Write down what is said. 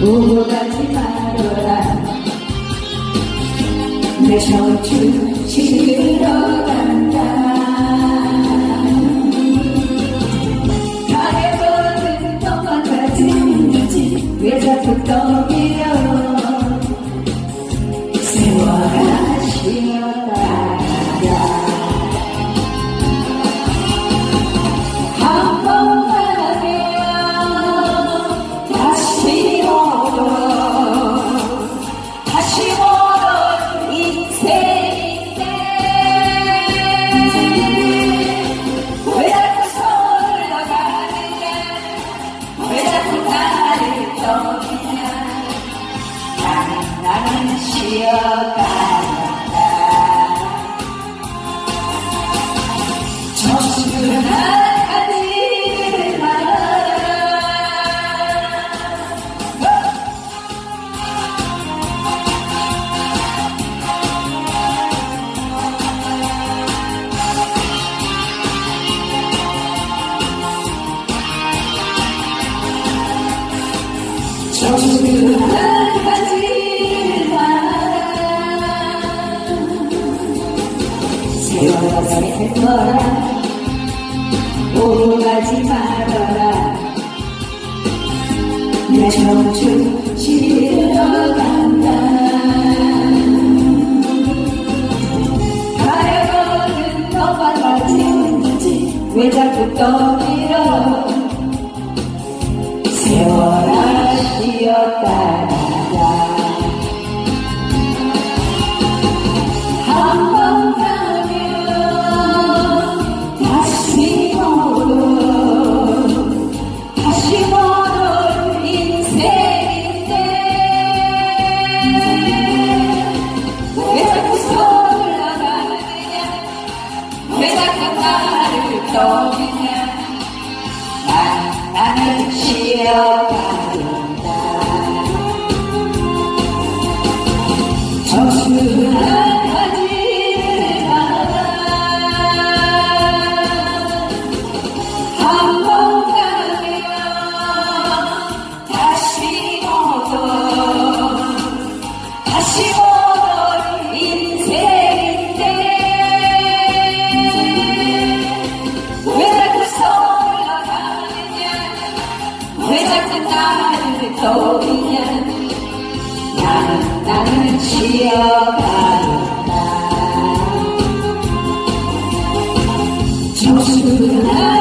오고 가지 말아라 내 청춘 시들어간다 나는 쉬어간다. 말아라. 저승한 세월아 세월아 오고 가지 말아라 내 청춘 시들어간다 가려거든 너만 거지 왜 자꾸 떠밀어 세월아 쉬었다 난 나는 쉬어 나를 떠오르냐 나는 나는 쉬어간다 저승한